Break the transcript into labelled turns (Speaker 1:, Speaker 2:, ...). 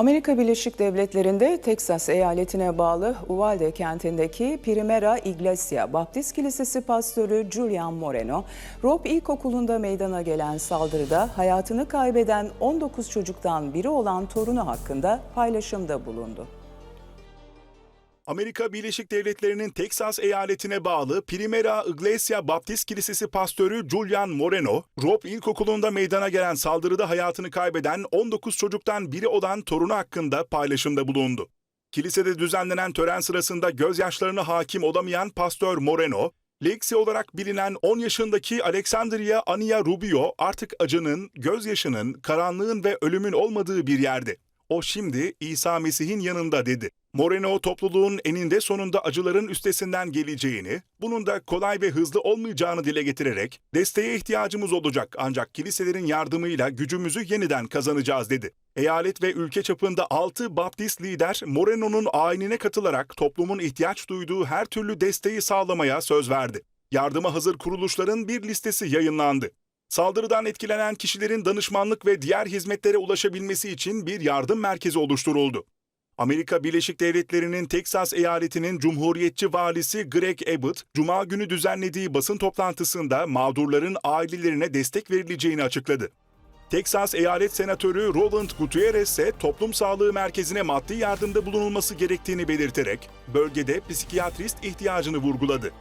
Speaker 1: Amerika Birleşik Devletleri'nde Teksas eyaletine bağlı Uvalde kentindeki Primera Iglesia Baptist Kilisesi pastörü Julian Moreno, Rob İlkokulu'nda meydana gelen saldırıda hayatını kaybeden 19 çocuktan biri olan torunu hakkında paylaşımda bulundu.
Speaker 2: Amerika Birleşik Devletleri'nin Teksas eyaletine bağlı Primera Iglesia Baptist Kilisesi pastörü Julian Moreno, Rob İlkokulu'nda meydana gelen saldırıda hayatını kaybeden 19 çocuktan biri olan torunu hakkında paylaşımda bulundu. Kilisede düzenlenen tören sırasında gözyaşlarına hakim olamayan pastör Moreno, Lexi olarak bilinen 10 yaşındaki Alexandria Ania Rubio artık acının, gözyaşının, karanlığın ve ölümün olmadığı bir yerde. O şimdi İsa Mesih'in yanında dedi. Moreno topluluğun eninde sonunda acıların üstesinden geleceğini, bunun da kolay ve hızlı olmayacağını dile getirerek desteğe ihtiyacımız olacak ancak kiliselerin yardımıyla gücümüzü yeniden kazanacağız dedi. Eyalet ve ülke çapında 6 Baptist lider Moreno'nun ayinine katılarak toplumun ihtiyaç duyduğu her türlü desteği sağlamaya söz verdi. Yardıma hazır kuruluşların bir listesi yayınlandı. Saldırıdan etkilenen kişilerin danışmanlık ve diğer hizmetlere ulaşabilmesi için bir yardım merkezi oluşturuldu. Amerika Birleşik Devletleri'nin Teksas eyaletinin Cumhuriyetçi valisi Greg Abbott, Cuma günü düzenlediği basın toplantısında mağdurların ailelerine destek verileceğini açıkladı. Teksas Eyalet Senatörü Roland Gutierrez ise toplum sağlığı merkezine maddi yardımda bulunulması gerektiğini belirterek bölgede psikiyatrist ihtiyacını vurguladı.